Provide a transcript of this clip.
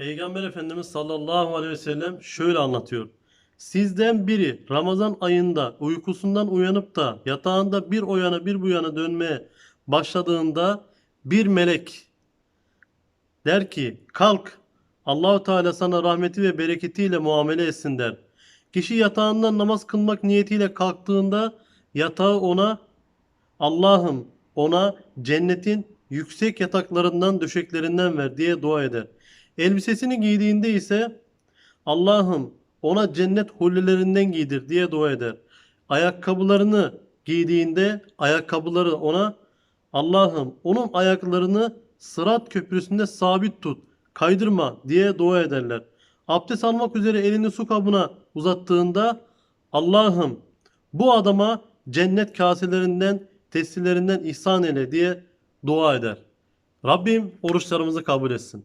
Peygamber Efendimiz sallallahu aleyhi ve sellem şöyle anlatıyor. Sizden biri Ramazan ayında uykusundan uyanıp da yatağında bir o yana bir bu yana dönmeye başladığında bir melek der ki kalk Allahu Teala sana rahmeti ve bereketiyle muamele etsin der. Kişi yatağından namaz kılmak niyetiyle kalktığında yatağı ona Allah'ım ona cennetin yüksek yataklarından döşeklerinden ver diye dua eder. Elbisesini giydiğinde ise Allah'ım ona cennet hullelerinden giydir diye dua eder. Ayakkabılarını giydiğinde ayakkabıları ona Allah'ım onun ayaklarını sırat köprüsünde sabit tut, kaydırma diye dua ederler. Abdest almak üzere elini su kabına uzattığında Allah'ım bu adama cennet kaselerinden, testilerinden ihsan eyle diye dua eder. Rabbim oruçlarımızı kabul etsin.